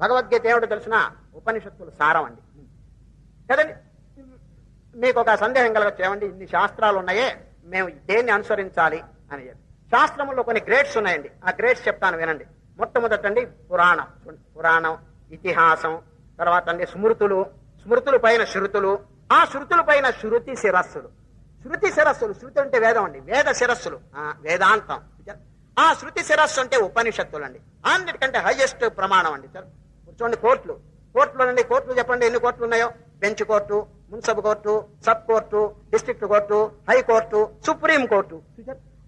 భగవద్గీత ఏమిటో తెలిసిన ఉపనిషత్తులు సారం అండి. కదండి? మీకు ఒక సందేహం కలగచ్చు. ఏమండి? ఇన్ని శాస్త్రాలు ఉన్నాయే మేము దేన్ని అనుసరించాలి అని. శాస్త్రములో కొన్ని గ్రేడ్స్ ఉన్నాయండి. ఆ గ్రేడ్స్ చెప్తాను వినండి. మొట్టమొదటండి పురాణం. పురాణం ఇతిహాసం తర్వాత అండి స్మృతులు. స్మృతుల పైన శృతులు. ఆ శృతుల పైన శృతి శిరస్సులు. శృతి శిరస్సులు. శృతి అంటే వేదం అండి. వేద శిరస్సులు. ఆ, వేదాంతం. ఆ శృతి శిరస్సు అంటే ఉపనిషత్తులు అండి అన్నిటికంటే హైయెస్ట్ ప్రమాణం అండి. సార్ చూడండి కోర్టులు. కోర్టులో అండి కోర్టులు చెప్పండి ఎన్ని కోర్టులు ఉన్నాయో? Bench court మున్సబ్ court sub court district court high court supreme court?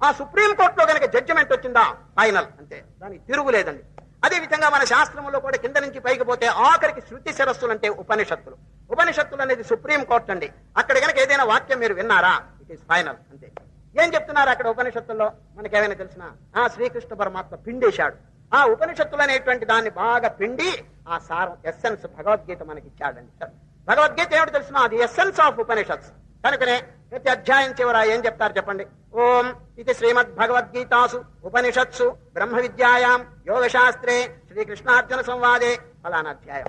ఆ సుప్రీం కోర్టులో కనుక జడ్జిమెంట్ వచ్చిందా? ఫైనల్. అంతే. దానికి తిరుగులేదండి అదే విధంగా మన శాస్త్రంలో కూడా కింద నుంచి పైకి పోతే ఆఖరికి శృతి శిరస్సులు అంటే ఉపనిషత్తులు. ఉపనిషత్తులు అనేది సుప్రీం కోర్టు అండి. అక్కడ కనుక ఏదైనా వాక్యం మీరు విన్నారా? ఇట్ ఈస్ ఫైనల్ అంతే. ఏం చెప్తున్నారు అక్కడ ఉపనిషత్తుల్లో? మనకేమైనా తెలిసిన? ఆ శ్రీకృష్ణ పరమాత్మ పిండేశాడు. ఆ ఉపనిషత్తులు అనేటువంటి దాన్ని బాగా పిండి ఆ సారం ఎస్సెన్స్ భగవద్గీత మనకి ఇచ్చాడండి భగవద్గీత ఏమిటి తెలుసిన? అది ఎస్సెన్స్ ఆఫ్ ఉపనిషత్స్. కనుకనే ప్రతి అధ్యాయం చివర ఏం చెప్తారు చెప్పండి? ఓం ఇది శ్రీమద్ భగవద్గీతాసు ఉపనిషత్సు బ్రహ్మ విద్యాయాం యోగశాస్త్రే శ్రీకృష్ణార్జున సంవాదే ఫలానా అధ్యాయం.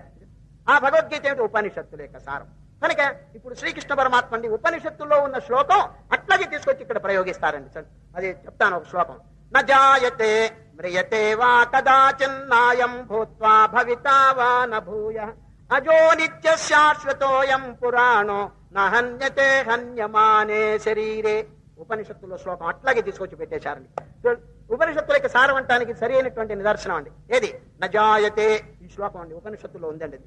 ఆ భగవద్గీత ఏమిటి? ఉపనిషత్తుల యొక్క సారం. కనుక ఇప్పుడు శ్రీకృష్ణ పరమాత్మండి ఉపనిషత్తుల్లో ఉన్న శ్లోకం అట్లాగే తీసుకొచ్చి ఇక్కడ ప్రయోగిస్తారండి. సార్ అది చెప్తాను ఒక శ్లోకం. నజాయతే మ్రియతే వా కదాచిన్నాయం భూత్వా భవితా వా నూయ అజో నిత్య శాశ్వతోయం పురాణో నహన్యతే హన్యమానే శరీరే ఉపనిషత్తులో శ్లోకం అట్లాగే తీసుకొచ్చి పెట్టేశారండి ఉపనిషత్తుల యొక్క సారం అంటానికి సరైనటువంటి నిదర్శనం అండి। ఏది? నజాయతే ఈ శ్లోకం అండి ఉపనిషత్తులో ఉందండి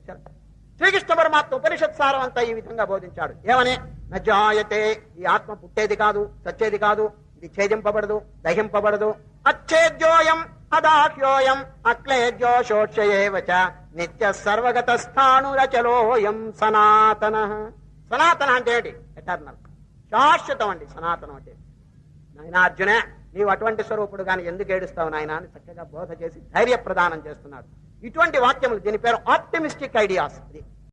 శ్రీకృష్ణ పరమాత్మ ఉపనిషత్ సారం అంతా ఈ విధంగా బోధించాడు. ఏమని? నజాయతే ఈ ఆత్మ పుట్టేది కాదు చచ్చేది కాదు ఇది ఛేదింపబడదు దహింపబడదు అచ్చేద్యో అదాహ్యోయం అక్లేద్యో నిత్య సర్వగత స్థాణురచలోయం సనాతన సనాతన అంటే ఏంటి? ఎటర్నల్ శాశ్వతం అండి సనాతనం అంటే. నాయన అర్జునే నీవు అటువంటి స్వరూపుడు కానీ ఎందుకు ఏడుస్తావు నాయన అని చక్కగా బోధ చేసి ధైర్య ప్రదానం చేస్తున్నాడు. ఇటువంటి వాక్యములు దీని పేరు ఆప్టిమిస్టిక్ ఐడియాస్ అది